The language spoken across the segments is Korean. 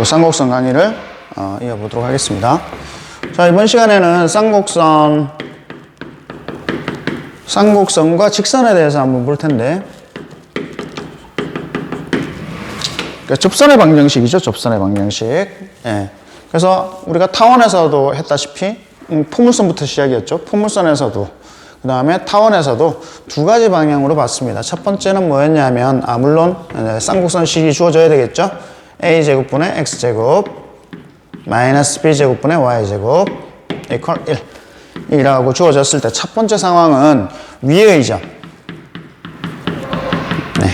또 쌍곡선 강의를 어, 이어보도록 하겠습니다. 자, 이번 시간에는 쌍곡선, 쌍곡선과 직선에 대해서 한번 볼 텐데, 그러니까 접선의 방정식이죠, 접선의 방정식. 예. 그래서 우리가 타원에서도 했다시피, 음, 포물선부터 시작이었죠. 포물선에서도, 그 다음에 타원에서도 두 가지 방향으로 봤습니다. 첫 번째는 뭐였냐면, 아, 물론, 네, 쌍곡선식이 주어져야 되겠죠. A제곱분의 x제곱, 마이너스 b제곱분의 y제곱, 이퀄 1. 이라고 주어졌을 때 첫 번째 상황은 위의 점. 네.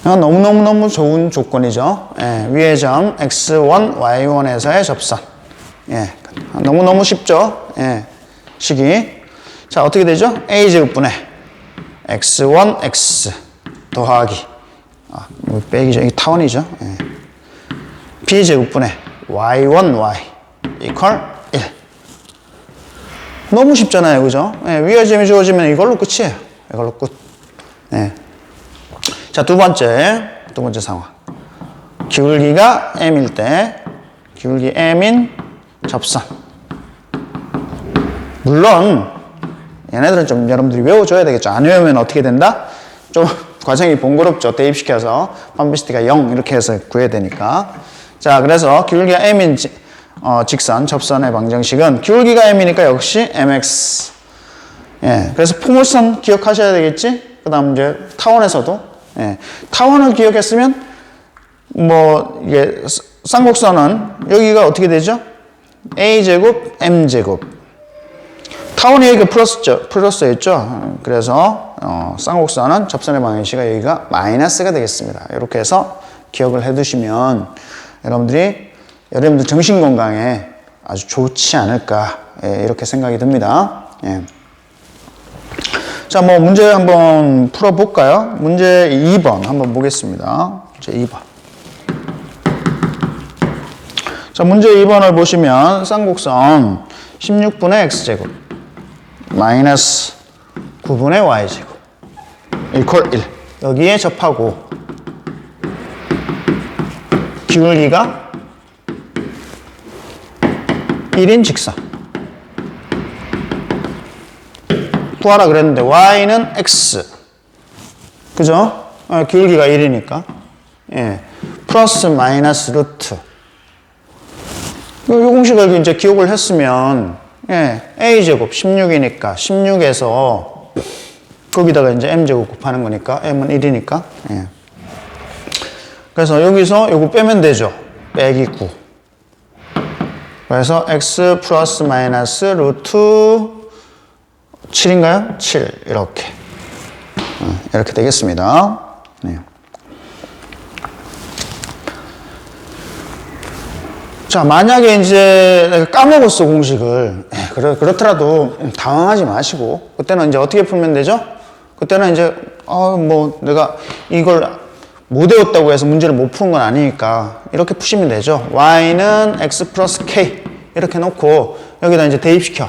이건 너무너무너무 좋은 조건이죠. 예, 위의 점 x1, y1에서의 접선. 예, 너무너무 쉽죠. 예, 식이. 자, 어떻게 되죠? a제곱분의 x1, x 더하기. 아, 뭐 빼기죠. 이게 타원이죠. 예. B제곱분의 y1, y 이퀄 1. 너무 쉽잖아요. 그죠? 예, 위의 점이 주어지면 이걸로 끝이에요. 이걸로 끝. 예. 자, 두 번째, 두 번째 상황. 기울기가 m일 때, 기울기 m인 접선. 물론, 얘네들은 좀 여러분들이 외워줘야 되겠죠. 안 외우면 어떻게 된다? 좀 과정이 번거롭죠. 대입시켜서 판비시티가 0 이렇게 해서 구해야 되니까. 자, 그래서 기울기가 m인 지- 어, 직선, 접선의 방정식은 기울기가 m이니까 역시 mx. 예, 그래서 포물선 기억하셔야 되겠지? 그 다음 이제 타원에서도, 예, 타원을 기억했으면, 뭐, 이게, 쌍곡선은 여기가 어떻게 되죠? a제곱, m제곱. 타원이 여기가 플러스죠, 플러스였죠? 그래서, 어, 쌍곡선은 접선의 방정식이 여기가 마이너스가 되겠습니다. 이렇게 해서 기억을 해 두시면 여러분들이, 여러분들 정신 건강에 아주 좋지 않을까, 예, 이렇게 생각이 듭니다. 예. 자, 뭐 문제 한번 풀어볼까요? 문제 2번 한번 보겠습니다. 문제 2번. 자, 문제 2번을 보시면 쌍곡선 16분의 x제곱 마이너스 9분의 y제곱 이퀄 1 여기에 접하고 기울기가 1인 직선 구하라 그랬는데 y는 x 그죠? 어, 기울기가 1이니까 예. 플러스 마이너스 루트 이 공식을 이제 기억을 했으면 예, a제곱 16이니까 16에서 거기다가 이제 m제곱 곱하는 거니까 m은 1이니까 예. 그래서 여기서 요거 빼면 되죠 빼기 9 그래서 x 플러스 마이너스 루트 7인가요? 7 이렇게 어, 이렇게 되겠습니다. 네. 자 만약에 이제 까먹었어 공식을 예, 그렇, 그렇더라도 당황하지 마시고 그때는 이제 어떻게 풀면 되죠? 그때는 이제 아 뭐 내가 이걸 못 외웠다고 해서 문제를 못 푸는 건 아니니까 이렇게 푸시면 되죠. y는 x 플러스 k 이렇게 놓고 여기다 이제 대입시켜.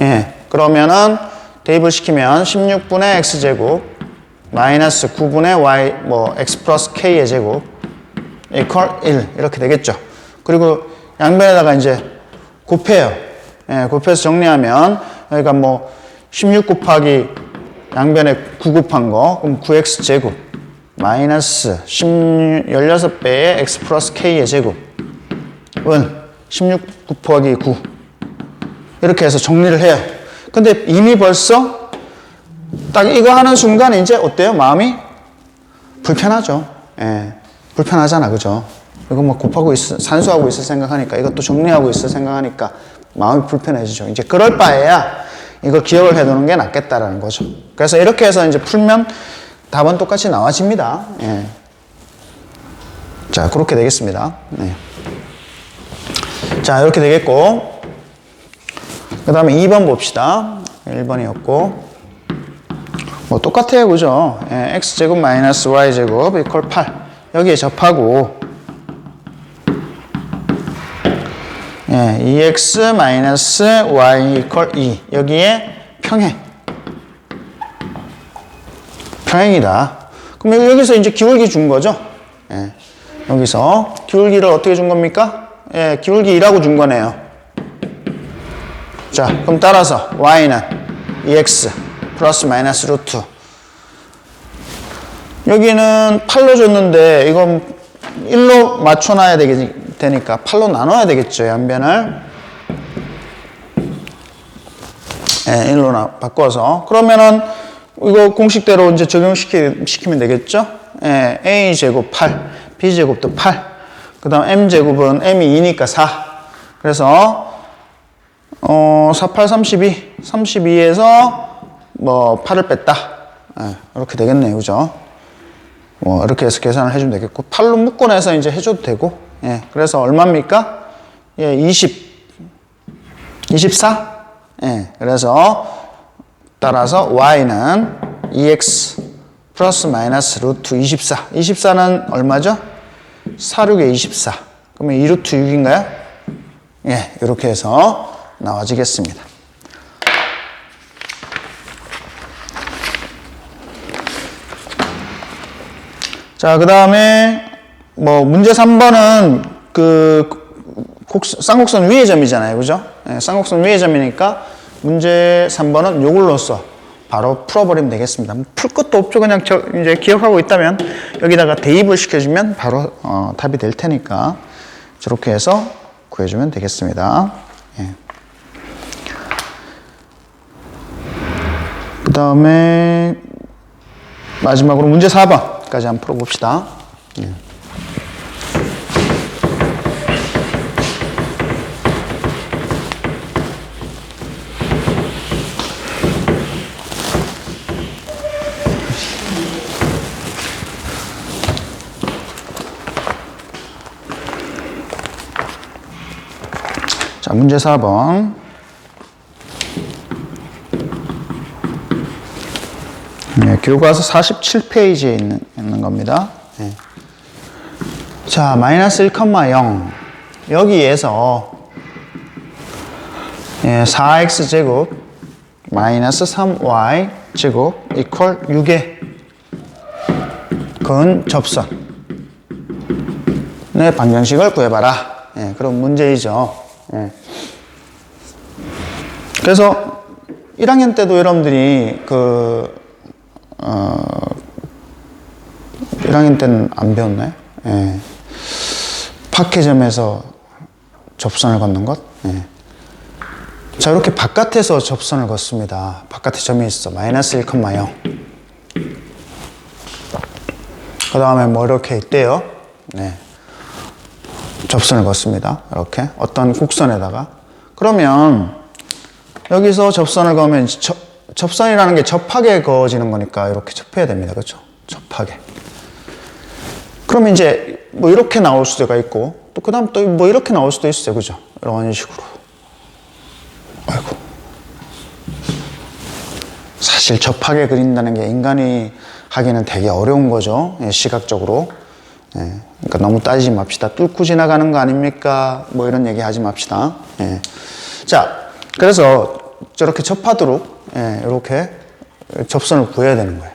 예, 그러면은 대입을 시키면 16분의 x제곱 마이너스 9분의 y 뭐 x 플러스 k의 제곱 이퀄 1 이렇게 되겠죠. 그리고 양변에다가 이제 곱해요. 예, 곱해서 정리하면 여기가 뭐 16 곱하기 양변에 9 곱한 거 그럼 9x 제곱 마이너스 16, 16배의 x 플러스 k의 제곱은 16 곱하기 9 이렇게 해서 정리를 해요. 근데 이미 벌써 딱 이거 하는 순간 이제 어때요? 마음이 불편하죠. 예. 불편하잖아. 그죠? 이거 뭐 곱하고 있어, 산수하고 있을 생각하니까 이것도 정리하고 있을 생각하니까 마음이 불편해지죠. 이제 그럴 바에야 이걸 기억을 해두는 게 낫겠다라는 거죠. 그래서 이렇게 해서 이제 풀면 답은 똑같이 나와집니다. 예. 자, 그렇게 되겠습니다. 네. 자, 이렇게 되겠고. 그 다음에 2번 봅시다. 1번이었고. 뭐 똑같아요. 그죠? 예, x제곱 마이너스 y제곱 이퀄 8. 여기에 접하고 예, 2x 마이너스 y 이퀄 2. 여기에 평행. 평행이다. 그럼 여기서 이제 기울기 준 거죠? 예. 여기서 기울기를 어떻게 준 겁니까? 예, 기울기 2라고 준 거네요. 자, 그럼 따라서 y는 2x 플러스 마이너스 루트 여기는 8로 줬는데 이건 1로 맞춰놔야 되니까 8로 나눠야 되겠죠, 양변을. 예, 1로 나, 바꿔서. 그러면은 이거 공식대로 이제 적용시키, 시키면 되겠죠? 예, a 제곱 8, b 제곱도 8. 그 다음 m 제곱은 m이 2니까 4. 그래서 어, 4, 8, 32. 32에서 뭐 8을 뺐다. 예, 이렇게 되겠네요. 그죠? 뭐 이렇게 해서 계산을 해주면 되겠고 8로 묶어내서 이제 해줘도 되고 예, 그래서 얼마입니까? 예, 20 24? 예, 그래서 따라서 y는 2x 플러스 마이너스 루트 24 24는 얼마죠? 4, 6에 24 그러면 2 루트 6인가요? 예, 이렇게 해서 나와지겠습니다 자, 그 다음에, 뭐, 문제 3번은 그, 곡, 쌍곡선 위의 점이잖아요. 그죠? 예, 쌍곡선 위의 점이니까 문제 3번은 요걸로써 바로 풀어버리면 되겠습니다. 뭐풀 것도 없죠. 그냥 저, 이제 기억하고 있다면 여기다가 대입을 시켜주면 바로 어, 답이 될 테니까 저렇게 해서 구해주면 되겠습니다. 예. 그 다음에 마지막으로 문제 4번까지 한번 풀어봅시다. 예. 자, 문제 4번. 네, 교과서 47페이지에 있는, 있는 겁니다. 네. 자, 마이너스 1,0 여기에서 예, 4x제곱 마이너스 3y 제곱 이퀄 6의 근 접선의 방정식을 구해봐라. 예, 그런 문제이죠. 예. 그래서 1학년 때도 여러분들이 그 어, 1학년 때는 안 배웠나요? 예. 파케점에서 접선을 걷는 것. 예. 자, 이렇게 바깥에서 접선을 걷습니다. 바깥에 점이 있어. 마이너스 1,0. 그 다음에 뭐 이렇게 있대요. 네. 접선을 걷습니다. 이렇게. 어떤 곡선에다가. 그러면 여기서 접선을 그으면 저, 접선이라는 게 접하게 그어지는 거니까 이렇게 접해야 됩니다. 그렇죠? 접하게. 그러면 이제 뭐 이렇게 나올 수가 있고 또 그다음 또 뭐 이렇게 나올 수도 있어요. 그죠? 이런 식으로. 아이고. 사실 접하게 그린다는 게 인간이 하기는 되게 어려운 거죠. 예, 시각적으로. 예, 그러니까 너무 따지지 맙시다. 뚫고 지나가는 거 아닙니까? 뭐 이런 얘기 하지 맙시다. 예. 자, 그래서 저렇게 접하도록 예, 이렇게 접선을 구해야 되는 거예요.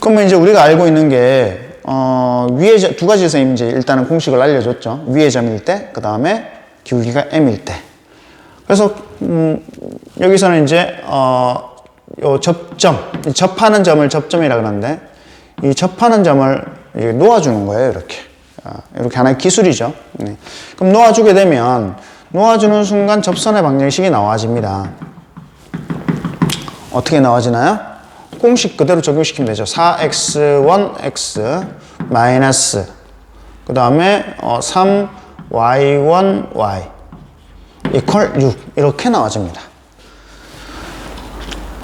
그러면 이제 우리가 알고 있는 게 어, 점- 두 가지에서 이제 일단은 공식을 알려줬죠. 위의 점일 때, 그 다음에 기울기가 m일 때. 그래서 음, 여기서는 이제 어, 요 접점, 이 접하는 점을 접점이라 그러는데 이 접하는 점을 놓아주는 거예요. 이렇게 아, 이렇게 하나의 기술이죠. 네. 그럼 놓아주게 되면 놓아주는 순간 접선의 방정식이 나와집니다. 어떻게 나와지나요? 공식 그대로 적용시키면 되죠. 4x1x 마이너스 그 다음에 어, 3y1y 이퀄 6 이렇게 나와집니다.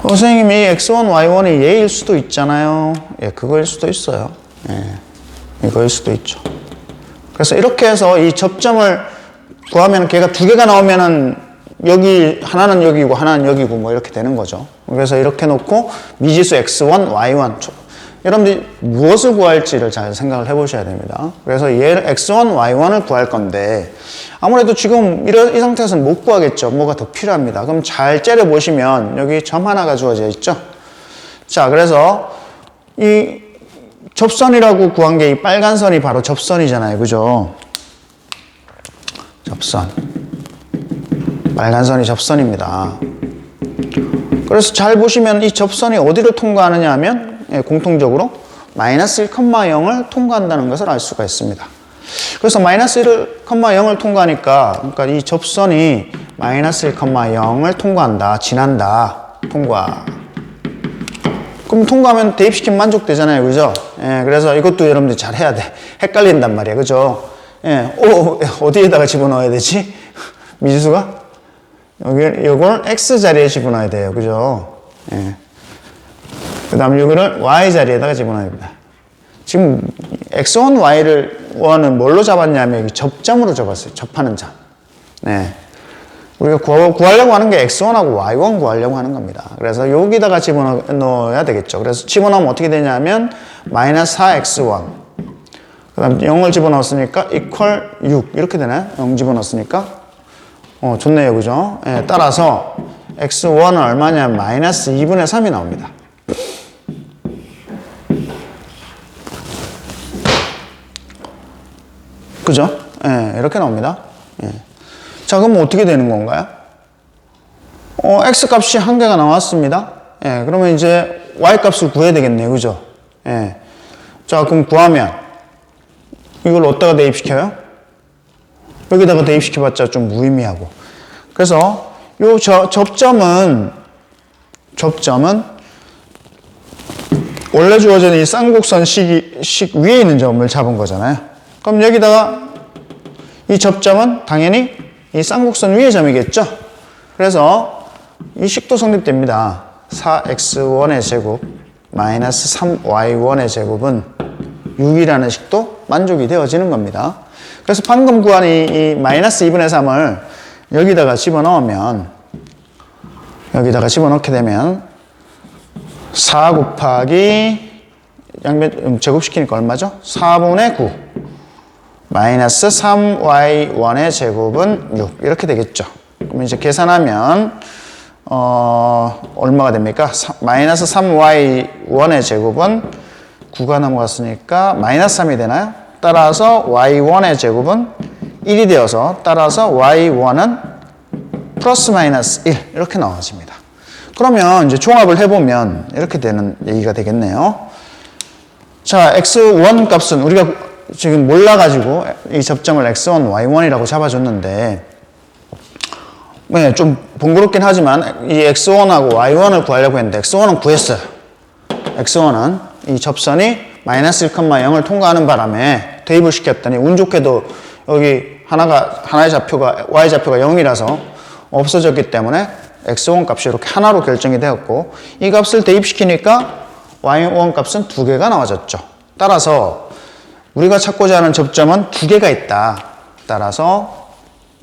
어, 선생님 이 x1, y1이 얘일 수도 있잖아요. 예, 그거일 수도 있어요. 예, 이거일 수도 있죠. 그래서 이렇게 해서 이 접점을 구하면 걔가 두 개가 나오면은 여기 하나는 여기고 하나는 여기고 뭐 이렇게 되는 거죠. 그래서 이렇게 놓고 미지수 x1, y1 초- 여러분들이 무엇을 구할지를 잘 생각을 해보셔야 됩니다. 그래서 얘를 x1, y1을 구할 건데 아무래도 지금 이런 이 상태에서는 못 구하겠죠. 뭐가 더 필요합니다. 그럼 잘 째려 보시면 여기 점 하나가 주어져 있죠. 자, 그래서 이 접선이라고 구한 게 이 빨간 선이 바로 접선이잖아요. 그죠? 접선. 빨간 선이 접선입니다. 그래서 잘 보시면 이 접선이 어디를 통과하느냐 하면 예, 공통적으로 마이너스 1,0을 통과한다는 것을 알 수가 있습니다. 그래서 마이너스 1,0을 통과하니까 그러니까 이 접선이 마이너스 1,0을 통과한다. 지난다. 통과. 그럼 통과하면 대입시키면 만족되잖아요. 그죠? 예, 그래서 이것도 여러분들이 잘 해야 돼. 헷갈린단 말이야. 그죠? 예, 오, 어디에다가 집어넣어야 되지? 미지수가? 여기, 요걸 x 자리에 집어넣어야 돼요. 그죠? 예. 그 다음 요거를 y 자리에다가 집어넣어야 됩니다. 지금 x1, y를, 1은 뭘로 잡았냐면 여기 접점으로 잡았어요. 접하는 점. 네. 우리가 구하, 구하려고 하는 게 x1하고 y1 구하려고 하는 겁니다. 그래서 여기다가 집어넣어야 되겠죠. 그래서 집어넣으면 어떻게 되냐면 마이너스 4x1 그 다음 0을 집어넣었으니까 equal 6 이렇게 되나요? 0 집어넣었으니까 어 좋네요 그죠? 예, 따라서 x1은 얼마냐면 마이너스 2분의 3이 나옵니다. 그죠? 예, 이렇게 나옵니다. 예. 자, 그럼 어떻게 되는 건가요? 어, x 값이 한 개가 나왔습니다. 예, 그러면 이제 y 값을 구해야 되겠네요. 그죠? 예. 자, 그럼 구하면 이걸 어디다가 대입시켜요? 여기다가 대입시켜봤자 좀 무의미하고. 그래서 요 저, 접점은 접점은 원래 주어진 이 쌍곡선 식, 식 위에 있는 점을 잡은 거잖아요. 그럼 여기다가 이 접점은 당연히 이 쌍곡선 위의 점이겠죠? 그래서 이 식도 성립됩니다. 4x1의 제곱 마이너스 3y1의 제곱은 6이라는 식도 만족이 되어지는 겁니다. 그래서 방금 구한 이, 이 마이너스 2분의 3을 여기다가 집어넣으면 여기다가 집어넣게 되면 4 곱하기 양변 음, 제곱시키니까 얼마죠? 4분의 9 마이너스 3y1의 제곱은 6 이렇게 되겠죠. 그럼 이제 계산하면 어, 얼마가 됩니까? 사, 마이너스 3y1의 제곱은 9가 넘어갔으니까 마이너스 3이 되나요? 따라서 y1의 제곱은 1이 되어서 따라서 y1은 플러스 마이너스 1 이렇게 나와집니다. 그러면 이제 종합을 해보면 이렇게 되는 얘기가 되겠네요. 자, x1 값은 우리가 지금 몰라가지고 이 접점을 x1, y1이라고 잡아줬는데 네, 좀 번거롭긴 하지만 이 x1하고 y1을 구하려고 했는데 x1은 구했어요. x1은 이 접선이 마이너스 1,0을 통과하는 바람에 대입을 시켰더니 운 좋게도 여기 하나가 하나의 좌표가 y 좌표가 0이라서 없어졌기 때문에 x1 값이 이렇게 하나로 결정이 되었고 이 값을 대입시키니까 y1 값은 두 개가 나와졌죠. 따라서 우리가 찾고자 하는 접점은 두 개가 있다. 따라서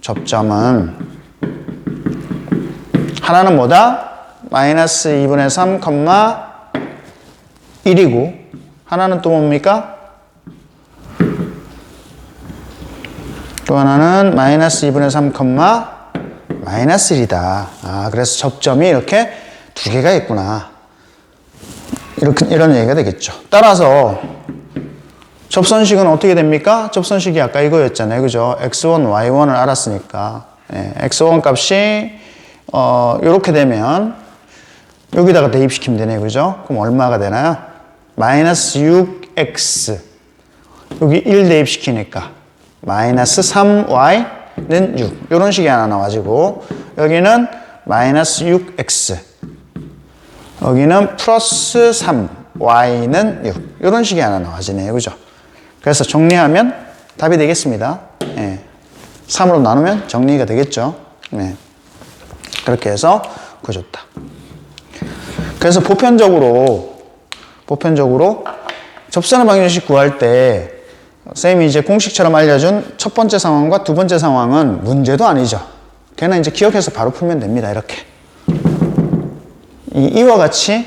접점은 하나는 뭐다? 마이너스 2분의 3, 1이고 하나는 또 뭡니까? 또 하나는 마이너스 2분의 3, 마이너스 1이다. 아, 그래서 접점이 이렇게 두 개가 있구나. 이렇게, 이런 얘기가 되겠죠. 따라서 접선식은 어떻게 됩니까? 접선식이 아까 이거였잖아요. 그죠? x1, y1을 알았으니까. 예, x1 값이, 어, 요렇게 되면 여기다가 대입시키면 되네요. 그죠? 그럼 얼마가 되나요? 마이너스 6x. 여기 1 대입시키니까. 마이너스 3y는 6. 이런 식이 하나 나와지고, 여기는 마이너스 6x. 여기는 플러스 3y는 6. 이런 식이 하나 나와지네요. 그죠? 그래서 정리하면 답이 되겠습니다. 예. 3으로 나누면 정리가 되겠죠. 네. 그렇게 해서 구해줬다. 그래서 보편적으로, 보편적으로 접선의 방정식 구할 때 쌤이 이제 공식처럼 알려준 첫 번째 상황과 두 번째 상황은 문제도 아니죠. 걔는 이제 기억해서 바로 풀면 됩니다. 이렇게. 이, 이와 같이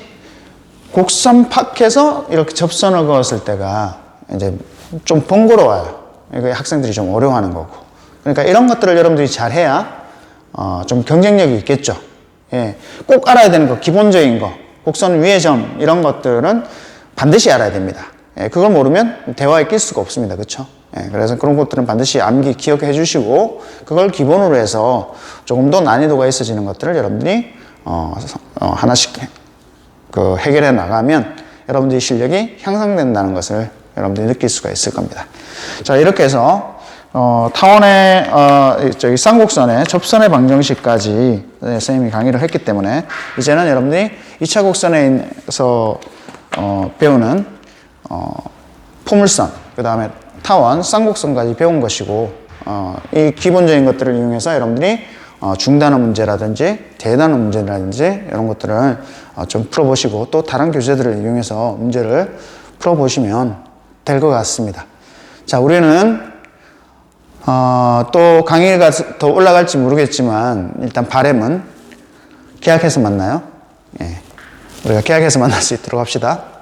곡선 팍해서 이렇게 접선을 그었을 때가 이제 좀 번거로워요. 이거 학생들이 좀 어려워하는 거고. 그러니까 이런 것들을 여러분들이 잘 해야 어, 좀 경쟁력이 있겠죠. 예. 꼭 알아야 되는 거, 기본적인 거, 곡선 위의 점, 이런 것들은 반드시 알아야 됩니다. 예, 그걸 모르면 대화에 낄 수가 없습니다. 그렇죠? 예, 그래서 그런 것들은 반드시 암기 기억해 주시고 그걸 기본으로 해서 조금 더 난이도가 있어지는 것들을 여러분들이 어, 서- 어, 하나씩 해- 그 해결해 나가면 여러분들의 실력이 향상된다는 것을 여러분들이 느낄 수가 있을 겁니다. 자 이렇게 해서 어, 타원의 어, 이- 저기 쌍곡선의 접선의 방정식까지 네, 선생님이 강의를 했기 때문에 이제는 여러분들이 2차 곡선에서 어, 배우는 어, 포물선, 그 다음에 타원, 쌍곡선까지 배운 것이고, 어, 이 기본적인 것들을 이용해서 여러분들이 어, 중단어 문제라든지 대단어 문제라든지 이런 것들을 어, 좀 풀어보시고 또 다른 교재들을 이용해서 문제를 풀어보시면 될 것 같습니다. 자, 우리는 어, 또 강의가 더 올라갈지 모르겠지만 일단 바램은 계약해서 만나요. 예. 우리가 계약해서 만날 수 있도록 합시다.